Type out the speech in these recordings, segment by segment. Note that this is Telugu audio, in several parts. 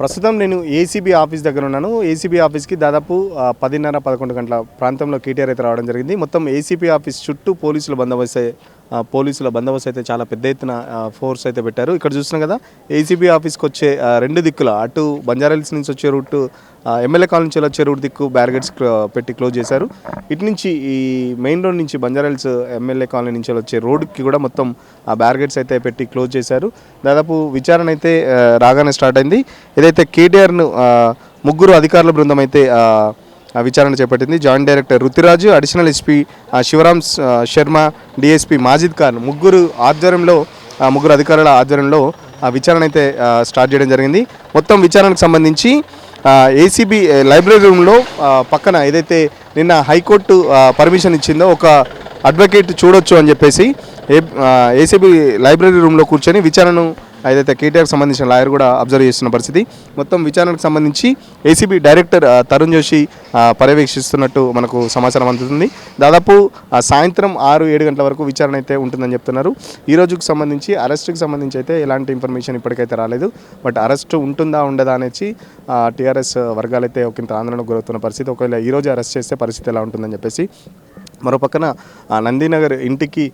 ప్రస్తుతం నేను ఏసీబీ ఆఫీస్ దగ్గర ఉన్నాను. ఏసీబీ ఆఫీస్కి దాదాపు పదిన్నర పదకొండు గంటల ప్రాంతంలో కేటీఆర్ అయితే రావడం జరిగింది. మొత్తం ఏసీబీ ఆఫీస్ చుట్టూ పోలీసులు బందోబస్తు పోలీసుల బందోబస్తు అయితే చాలా పెద్ద ఎత్తున ఫోర్స్ అయితే పెట్టారు. ఇక్కడ చూస్తున్నాం కదా ఏసీబీ ఆఫీస్కి వచ్చే రెండు దిక్కుల అటు బంజారాహిల్స్ నుంచి వచ్చే రూట్ ఎమ్మెల్యే కాలనీ నుంచి వచ్చే రూట్ దిక్కు బ్యారిగేట్స్ పెట్టి క్లోజ్ చేశారు. ఇటు నుంచి ఈ మెయిన్ రోడ్ నుంచి బంజారాహిల్స్ ఎమ్మెల్యే కాలనీ నుంచి వచ్చే రోడ్కి కూడా మొత్తం ఆ బ్యారిగేట్స్ అయితే పెట్టి క్లోజ్ చేశారు. దాదాపు విచారణ అయితే రాగానే స్టార్ట్ అయింది. ఏదైతే కేటీఆర్ను ముగ్గురు అధికారుల బృందం అయితే విచారణ చేపట్టింది. Joint director Rutiraju additional SP Sivaram Sharma DSP Majid Khan ముగ్గురు ఆధ్వర్యంలో ముగ్గురు అధికారుల ఆధ్వర్యంలో ఆ విచారణ అయితే స్టార్ట్ చేయడం జరిగింది. మొత్తం విచారణకు సంబంధించి ఏసీబీ లైబ్రరీ రూమ్లో పక్కన ఏదైతే నిన్న హైకోర్టు పర్మిషన్ ఇచ్చిందో ఒక అడ్వకేట్ చూడొచ్చు అని చెప్పేసి ఏసీబీ లైబ్రరీ రూమ్లో కూర్చొని విచారణను ఏదైతే కేటీఆర్కి సంబంధించిన లాయర్ కూడా అబ్జర్వ్ చేస్తున్న పరిస్థితి మొత్తం విచారణకు సంబంధించి ఏసీబీ డైరెక్టర్ తరుణ్ జోషి పర్యవేక్షిస్తున్నట్టు మనకు సమాచారం అందుతుంది. దాదాపు సాయంత్రం ఆరు ఏడు గంటల వరకు విచారణ అయితే ఉంటుందని చెప్తున్నారు. ఈ రోజుకు సంబంధించి అరెస్ట్కి సంబంధించి అయితే ఎలాంటి ఇన్ఫర్మేషన్ ఇప్పటికైతే రాలేదు. బట్ అరెస్ట్ ఉంటుందా ఉండదా అనేసి టీఆర్ఎస్ వర్గాలైతే ఒకంత ఆందోళనకు గురవుతున్న పరిస్థితి. ఒకవేళ ఈ రోజు అరెస్ట్ చేస్తే పరిస్థితి ఎలా ఉంటుందని చెప్పేసి మరో పక్కన నందినగర్ నందీనగర్ ఇంటికి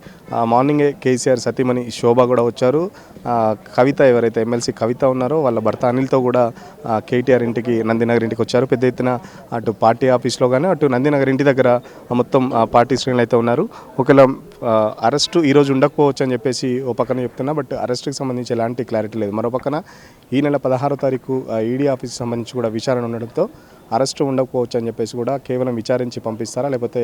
మార్నింగే కేసీఆర్ సతీమణి శోభ కూడా వచ్చారు. కవిత ఎవరైతే ఎమ్మెల్సీ కవిత ఉన్నారో వాళ్ళ భర్త అనిల్తో కూడా కేటీఆర్ ఇంటికి నందీనగర్ ఇంటికి వచ్చారు. పెద్ద ఎత్తున అటు పార్టీ ఆఫీస్లో కానీ అటు నందీనగర్ ఇంటి దగ్గర మొత్తం పార్టీ శ్రేణులు అయితే ఉన్నారు. ఒకవేళ అరెస్టు ఈరోజు ఉండకపోవచ్చు అని చెప్పేసి ఓ పక్కన చెప్తున్నా బట్ అరెస్ట్కి సంబంధించి ఎలాంటి క్లారిటీ లేదు. మరో పక్కన ఈ నెల పదహారో తారీఖు ఈడీ ఆఫీస్కి సంబంధించి కూడా విచారణ ఉండడంతో అరెస్ట్ ఉండకపోవచ్చు అని చెప్పేసి కూడా కేవలం విచారించి పంపిస్తారా? లేకపోతే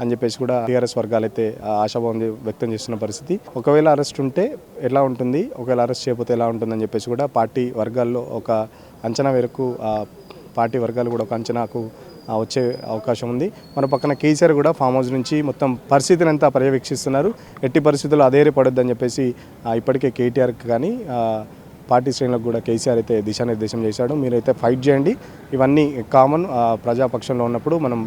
అని చెప్పేసి కూడా టీఆర్ఎస్ వర్గాలు అయితే ఆశాభావం వ్యక్తం చేస్తున్న పరిస్థితి. ఒకవేళ అరెస్ట్ ఉంటే ఎలా ఉంటుంది? ఒకవేళ అరెస్ట్ చేయకపోతే ఎలా ఉంటుందని చెప్పేసి కూడా పార్టీ వర్గాల్లో ఒక అంచనా మేరకు పార్టీ వర్గాలు కూడా ఒక అంచనాకు వచ్చే అవకాశం ఉంది. మన పక్కన కేసీఆర్ కూడా ఫామ్ హౌస్ నుంచి మొత్తం పరిస్థితిని అంతా పర్యవేక్షిస్తున్నారు. ఎట్టి పరిస్థితుల్లో అదేరే పడొద్దని చెప్పేసి ఇప్పటికే కేటీఆర్కి కానీ పార్టీ శ్రేణులకు కూడా కేసీఆర్ అయితే దిశానిర్దేశం చేశాడు. మీరైతే ఫైట్ చేయండి. ఇవన్నీ కామన్ ప్రజాపక్షంలో ఉన్నప్పుడు మనం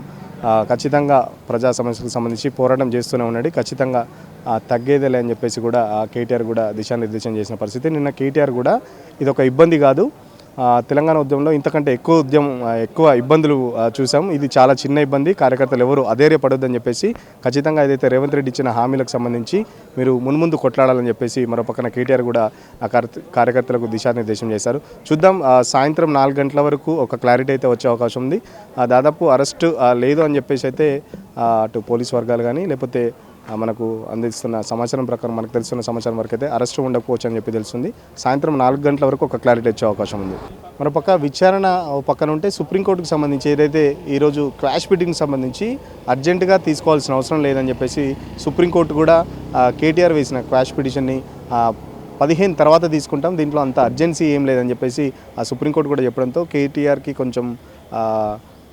ఖచ్చితంగా ప్రజా సమస్యలకు సంబంధించి పోరాటం చేస్తూనే ఉన్నాడు ఖచ్చితంగా తగ్గేదేలే అని చెప్పేసి కూడా కేటీఆర్ కూడా దిశానిర్దేశం చేసిన పరిస్థితి. నిన్న కేటీఆర్ కూడా ఇది ఒక ఇబ్బంది కాదు. తెలంగాణ ఉద్యమంలో ఇంతకంటే ఎక్కువ ఉద్యమం ఎక్కువ ఇబ్బందులు చూసాం ఇది చాలా చిన్న ఇబ్బంది. కార్యకర్తలు ఎవరు అధైర్యపడొద్దని చెప్పేసి ఖచ్చితంగా ఏదైతే రేవంత్ రెడ్డి ఇచ్చిన హామీలకు సంబంధించి మీరు మున్ముందు కొట్లాడాలని చెప్పేసి మరో పక్కన కేటీఆర్ కూడా ఆ కార్య- కార్యకర్తలకు దిశానిర్దేశం చేశారు. చూద్దాం సాయంత్రం నాలుగు గంటల వరకు ఒక క్లారిటీ అయితే వచ్చే అవకాశం ఉంది. ఆ, దాదాపు అరెస్ట్ లేదు అని చెప్పేసి అయితే అటు పోలీస్ వర్గాలు కానీ లేకపోతే మనకు అందిస్తున్న సమాచారం ప్రకారం మనకు తెలుస్తున్న సమాచారం వరకు అయితే అరెస్ట్ ఉండకపోవచ్చు అని చెప్పి తెలుస్తుంది. సాయంత్రం నాలుగు గంటల వరకు ఒక క్లారిటీ వచ్చే అవకాశం ఉంది. మన పక్క విచారణ పక్కన ఉంటే సుప్రీంకోర్టుకు సంబంధించి ఏదైతే ఈరోజు క్రాష్ బిడ్డింగ్కి సంబంధించి అర్జెంటుగా తీసుకోవాల్సిన అవసరం లేదని చెప్పేసి సుప్రీంకోర్టు కూడా కేటీఆర్ వేసిన క్రాష్ పిటిషన్ని పదిహేను తర్వాత తీసుకుంటాం. దీంట్లో అంత అర్జెన్సీ ఏం లేదని చెప్పేసి ఆ సుప్రీంకోర్టు కూడా చెప్పడంతో కేటీఆర్కి కొంచెం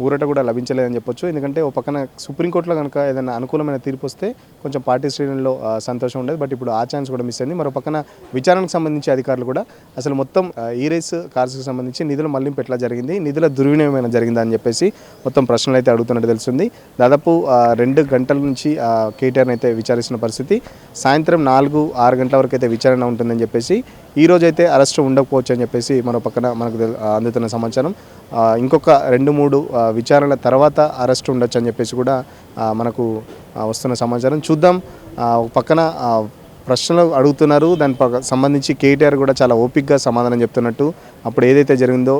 ఊరట కూడా లభించలేదని చెప్పొచ్చు. ఎందుకంటే ఓ పక్కన సుప్రీంకోర్టులో కనుక ఏదైనా అనుకూలమైన తీర్పు వస్తే కొంచెం పార్టీ శ్రేణుల్లో సంతోషం ఉండేది. బట్ ఇప్పుడు ఆ ఛాన్స్ కూడా మిస్ అయింది. మరో పక్కన విచారణకు సంబంధించి అధికారులు కూడా అసలు మొత్తం ఈ రేస్ కార్స్కి సంబంధించి నిధుల మళ్ళింపు ఎట్లా జరిగింది నిధుల దుర్వినియోగం ఏమైనా జరిగిందా అని చెప్పేసి మొత్తం ప్రశ్నలు అయితే అడుగుతున్నట్టు తెలుస్తుంది. దాదాపు రెండు గంటల నుంచి కేటీఆర్ని అయితే విచారిస్తున్న పరిస్థితి. సాయంత్రం నాలుగు ఆరు గంటల వరకు అయితే విచారణ ఉంటుందని చెప్పేసి ఈ రోజు అయితే అరెస్ట్ ఉండకపోవచ్చు అని చెప్పేసి మన పక్కన మనకు అందుతున్న సమాచారం. ఇంకొక రెండు మూడు విచారణల తర్వాత అరెస్ట్ ఉండొచ్చు అని చెప్పేసి కూడా మనకు వస్తున్న సమాచారం. చూద్దాం పక్కన ప్రశ్నలు అడుగుతున్నారు. దాని సంబంధించి కేటీఆర్ కూడా చాలా ఓపిక్గా సమాధానం చెప్తున్నట్టు. అప్పుడు ఏదైతే జరిగిందో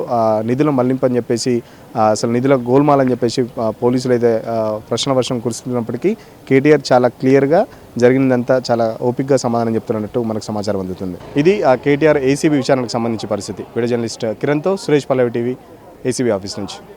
నిధుల మళ్ళింపని అని చెప్పేసి అసలు నిధుల గోల్మాల్ అని చెప్పేసి పోలీసులు అయితే ప్రశ్న వర్షం కురుస్తున్నప్పటికీ కేటీఆర్ చాలా క్లియర్గా జరిగిందంతా చాలా ఓపిక్గా సమాధానం చెప్తున్నట్టు మనకు సమాచారం అందుతుంది. ఇది ఆ కేటీఆర్ ఏసీబీ విచారణకు సంబంధించి పరిస్థితి. Video journalist కిరణ్తో Suresh Pallavi TV ACB office నుంచి.